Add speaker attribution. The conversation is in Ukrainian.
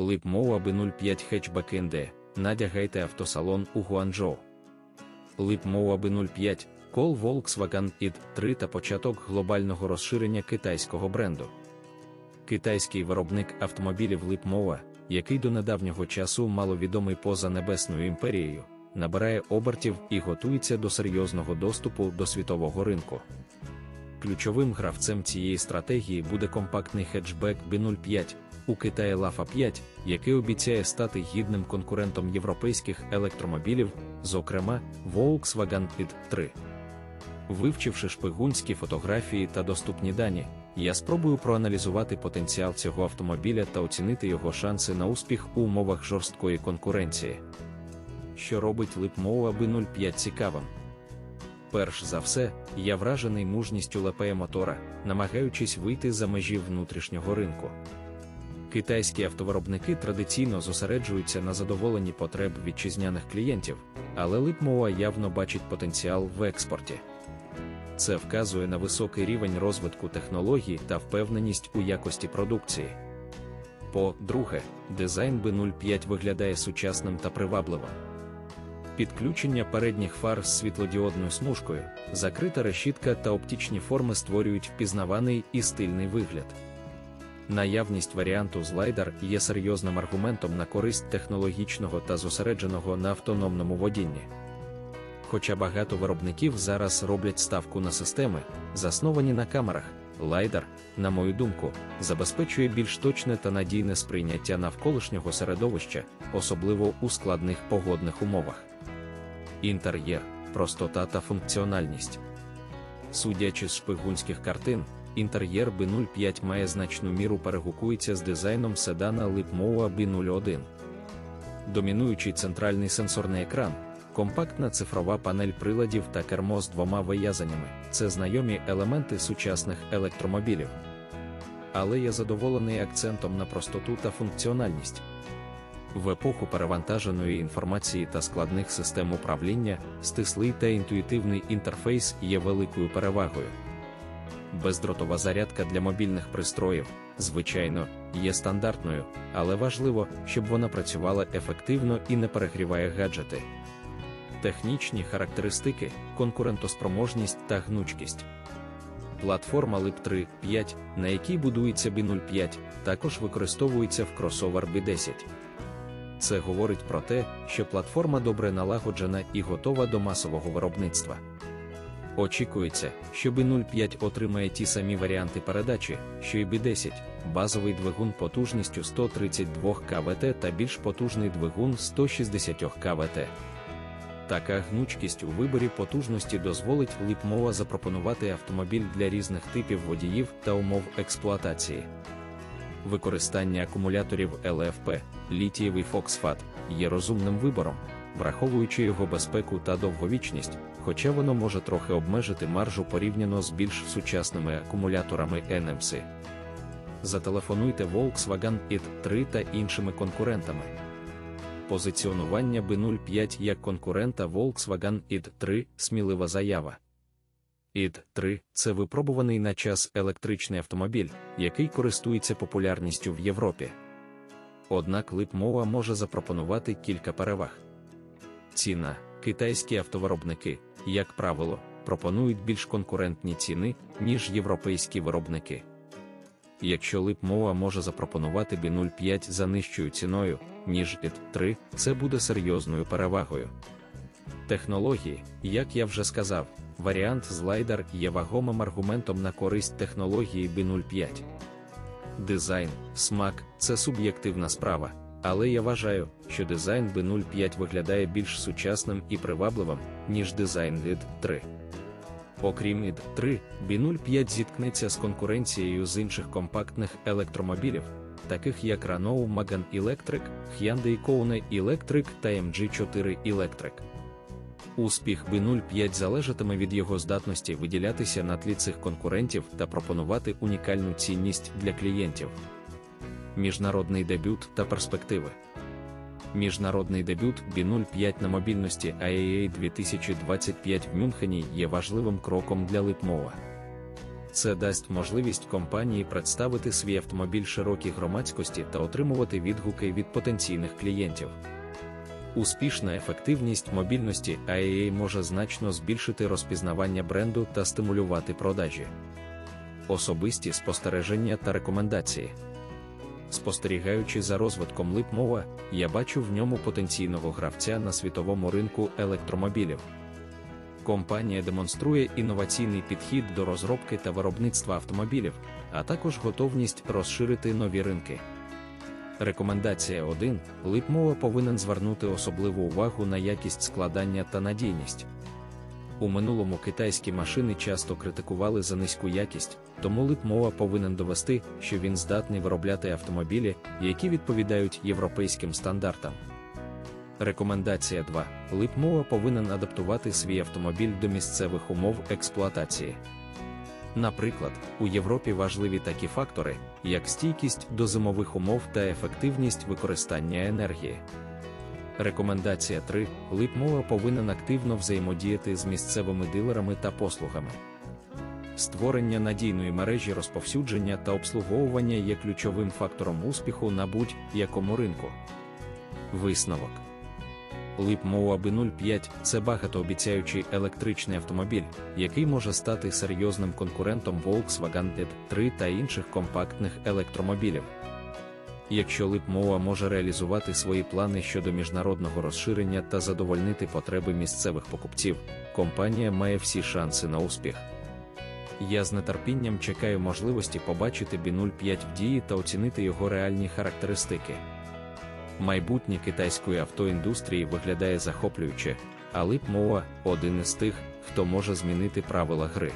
Speaker 1: Липмова B05 хетчбек ND, надягайте автосалон у Гуанчжоу. Липмова B05, кол Volkswagen id 3 та початок глобального розширення китайського бренду. Китайський виробник автомобілів Липмова, який до недавнього часу маловідомий поза Небесною імперією, набирає обертів і готується до серйозного доступу до світового ринку. Ключовим гравцем цієї стратегії буде компактний хеджбек B05 у Китаї Лафа 5, який обіцяє стати гідним конкурентом європейських електромобілів, зокрема Volkswagen ID3. Вивчивши шпигунські фотографії та доступні дані, я спробую проаналізувати потенціал цього автомобіля та оцінити його шанси на успіх у умовах жорсткої конкуренції. Що робить Липмова B05 цікавим? Перш за все, я вражений мужністю лепея мотора, намагаючись вийти за межі внутрішнього ринку. Китайські автовиробники традиційно зосереджуються на задоволенні потреб вітчизняних клієнтів, але Липмова явно бачить потенціал в експорті. Це вказує на високий рівень розвитку технологій та впевненість у якості продукції. По-друге, дизайн B05 виглядає сучасним та привабливим. Підключення передніх фар з світлодіодною смужкою, закрита решітка та оптичні форми створюють впізнаваний і стильний вигляд. Наявність варіанту з лайдар є серйозним аргументом на користь технологічного та зосередженого на автономному водінні. Хоча багато виробників зараз роблять ставку на системи, засновані на камерах, лайдар, на мою думку, забезпечує більш точне та надійне сприйняття навколишнього середовища, особливо у складних погодних умовах. Інтер'єр, простота та функціональність. Судячи з шпигунських картин, інтер'єр B05 має значну міру перегукується з дизайном седана Lipmova B01. Домінуючий центральний сенсорний екран, компактна цифрова панель приладів та кермо з двома виязаннями це знайомі елементи сучасних електромобілів. Але я задоволений акцентом на простоту та функціональність. В епоху перевантаженої інформації та складних систем управління стислий та інтуїтивний інтерфейс є великою перевагою. Бездротова зарядка для мобільних пристроїв, звичайно, є стандартною, але важливо, щоб вона працювала ефективно і не перегріває гаджети. Технічні характеристики, конкурентоспроможність та гнучкість. Платформа LIP 3 5, на якій будується B05, також використовується в кросовер B10. Це говорить про те, що платформа добре налагоджена і готова до масового виробництва. Очікується, що B05 отримає ті самі варіанти передачі, що і B10, базовий двигун потужністю 132 КВТ та більш потужний двигун 160 КВТ. Така гнучкість у виборі потужності дозволить Ліпмова запропонувати автомобіль для різних типів водіїв та умов експлуатації. Використання акумуляторів ЛФП, літієвий фоксфат, є розумним вибором, враховуючи його безпеку та довговічність, хоча воно може трохи обмежити маржу порівняно з більш сучасними акумуляторами NMC. Зателефонуйте Volkswagen ID3 та іншими конкурентами. Позиціонування B05 як конкурента Volkswagen ID3 смілива заява. ID3 це випробуваний на час електричний автомобіль, який користується популярністю в Європі. Однак Липмова може запропонувати кілька переваг. Ціна китайські автовиробники, як правило, пропонують більш конкурентні ціни, ніж європейські виробники. Якщо Липмова може запропонувати B05 за нижчою ціною, ніж ID3, це буде серйозною перевагою. Технології, як я вже сказав, варіант з є вагомим аргументом на користь технології B05. Дизайн, смак це суб'єктивна справа, але я вважаю, що дизайн B05 виглядає більш сучасним і привабливим, ніж дизайн lid 3. Окрім id 3, B05 зіткнеться з конкуренцією з інших компактних електромобілів, таких як Renault Megane Electric, Hyundai Kona Electric та MG4 Electric. Успіх B05 залежатиме від його здатності виділятися на тлі цих конкурентів та пропонувати унікальну цінність для клієнтів. Міжнародний дебют та перспективи. Міжнародний дебют B05 на мобільності IAA 2025 в Мюнхені є важливим кроком для Липмова. Це дасть можливість компанії представити свій автомобіль широкій громадськості та отримувати відгуки від потенційних клієнтів. Успішна ефективність мобільності IAA може значно збільшити розпізнавання бренду та стимулювати продажі. Особисті спостереження та рекомендації. Спостерігаючи за розвитком липмова, я бачу в ньому потенційного гравця на світовому ринку електромобілів. Компанія демонструє інноваційний підхід до розробки та виробництва автомобілів, а також готовність розширити нові ринки. Рекомендація 1. Липмова повинен звернути особливу увагу на якість складання та надійність. У минулому китайські машини часто критикували за низьку якість, тому Липмова повинен довести, що він здатний виробляти автомобілі, які відповідають європейським стандартам. Рекомендація 2. Липмова повинен адаптувати свій автомобіль до місцевих умов експлуатації. Наприклад, у Європі важливі такі фактори, як стійкість до зимових умов та ефективність використання енергії. Рекомендація 3. Липмова повинен активно взаємодіяти з місцевими дилерами та послугами. Створення надійної мережі розповсюдження та обслуговування є ключовим фактором успіху на будь-якому ринку. Висновок Липмова B05 це багатообіцяючий електричний автомобіль, який може стати серйозним конкурентом Volkswagen ID3 та інших компактних електромобілів. Якщо Липмова може реалізувати свої плани щодо міжнародного розширення та задовольнити потреби місцевих покупців, компанія має всі шанси на успіх. Я з нетерпінням чекаю можливості побачити B05 в дії та оцінити його реальні характеристики. Майбутнє китайської автоіндустрії виглядає захоплююче, а Липмова один із тих, хто може змінити правила гри.